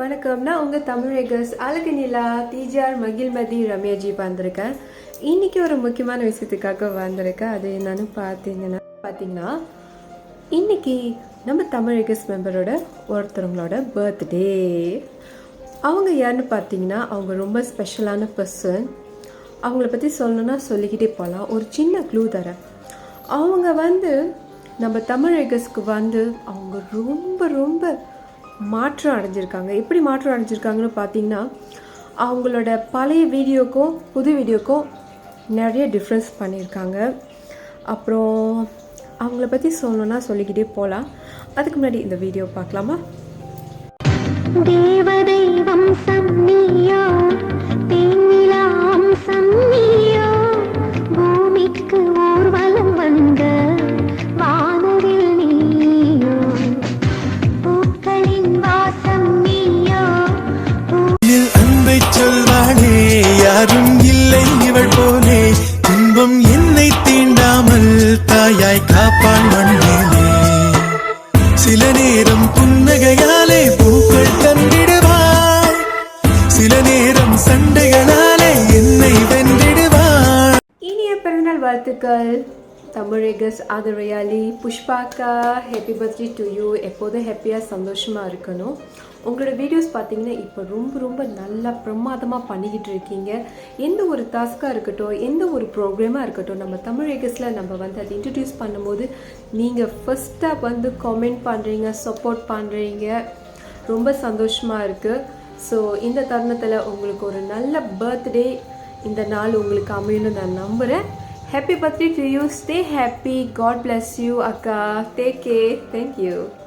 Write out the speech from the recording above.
வணக்கம் நான் உங்கள் தமிழகஸ் அழகு நிலா டிஜிஆர் மகிழ்மதி ரம்யாஜி வந்திருக்கேன். இன்றைக்கி ஒரு முக்கியமான விஷயத்துக்காக வந்திருக்கேன் அது என்னன்னு பார்த்தீங்கன்னா பார்த்தீங்கன்னா இன்றைக்கி நம்ம தமிழகஸ் மெம்பரோட ஒருத்தவங்களோட பர்த்டே அவங்க யாருன்னு பார்த்தீங்கன்னா அவங்க ரொம்ப ஸ்பெஷலான பர்சன் அவங்கள பற்றி சொல்லணும்னா சொல்லிக்கிட்டே போகலாம் ஒரு சின்ன க்ளூ தரேன். அவங்க வந்து நம்ம தமிழகஸ்க்கு வந்து அவங்க ரொம்ப ரொம்ப மாற்றம் அடைஞ்சிருக்காங்க. எப்படி மாற்றம் அடைஞ்சிருக்காங்கன்னு பார்த்தீங்கன்னா அவங்களோட பழைய வீடியோக்கும் புது வீடியோக்கும் நிறைய டிஃப்ரென்ஸ் பண்ணியிருக்காங்க. அப்புறம் அவங்கள பற்றி சொல்லணும்னா சொல்லிக்கிட்டே போகலாம் அதுக்கு முன்னாடி இந்த வீடியோ பார்க்கலாமா? தேவதை வம்சம் நீயோ தேனிலா அம்சம் நீயோ பூமிக்கு சொல்வாளே யாரும் இல்லை இவள் போலே. துன்பம் என்னை தீண்டாமல் தாயாய் காப்பான் மண்ணிலே சில நேரம் புன்னகையாலே பூக்கள் தந்திடுவாள் சில நேரம் சண்டைகளாலே என்னை வென்றிடுவாள் இனிய பிறந்தநாள் வாழ்த்துக்கள். தமிழகஸ் ஆதரயாலி புஷ்பாக்கா ஹாப்பி பர்த்டே டு யூ எப்போதும் ஹாப்பியாக சந்தோஷமாக இருக்கணும்? உங்களோட வீடியோஸ் பார்த்தீங்கன்னா இப்போ ரொம்ப ரொம்ப நல்லா பிரமாதமாக பண்ணிக்கிட்டு இருக்கீங்க. எந்த ஒரு டாஸ்க்காக இருக்கட்டும் எந்த ஒரு ப்ரோக்ராமாக இருக்கட்டும் நம்ம தமிழகஸில் நம்ம வந்து அதை இன்ட்ரடியூஸ் பண்ணும்போது நீங்கள் ஃபஸ்ட்டாக வந்து கமெண்ட் பண்ணுறீங்க சப்போர்ட் பண்ணுறீங்க ரொம்ப சந்தோஷமாக இருக்குது ஸோ இந்த தருணத்தில் உங்களுக்கு ஒரு நல்ல பர்த்டே இந்த நாள் உங்களுக்கு அமையணும்னு நான் நம்புகிறேன் Happy birthday to you. Stay happy. God bless you, Aka. Take care. Thank you.